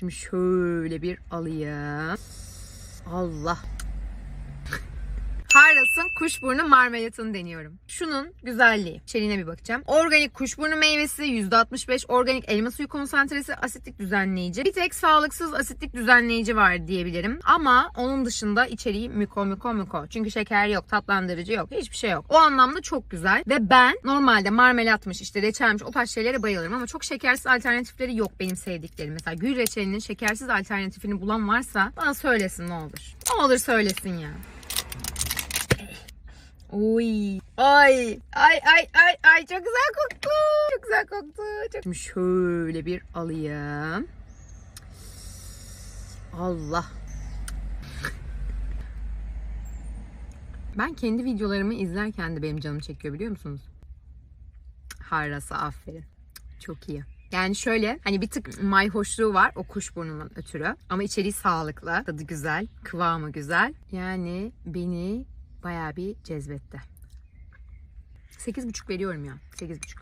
Şimdi şöyle bir alayım. Allah. Harras'ın kuşburnu marmelatını deniyorum. Şunun güzelliği. İçeriğine bir bakacağım. Organik kuşburnu meyvesi, %65 organik elma suyu konsantresi, asitlik düzenleyici. Bir tek sağlıksız asitlik düzenleyici var diyebilirim. Ama onun dışında içeriği miko miko miko. Çünkü şeker yok, tatlandırıcı yok, hiçbir şey yok. O anlamda çok güzel. Ve ben normalde marmelatmış, işte reçelmiş o tarz şeylere bayılırım. Ama çok şekersiz alternatifleri yok benim sevdiklerim. Mesela gül reçelinin şekersiz alternatifini bulan varsa bana söylesin ne olur. Ne olur söylesin ya. Oy. Ay. Ay ay ay ay çok güzel koktu. Çok güzel koktu. Çok... Şimdi şöyle bir alayım. Allah. Ben kendi videolarımı izlerken de benim canım çekiyor biliyor musunuz? Harras'a aferin. Çok iyi. Yani şöyle hani bir tık mayhoşluğu var o kuşburnunun ötürü. Ama içeriği sağlıklı. Tadı güzel. Kıvamı güzel. Yani beni bayağı bir cezbetti. 8,5 veriyorum ya. 8,5.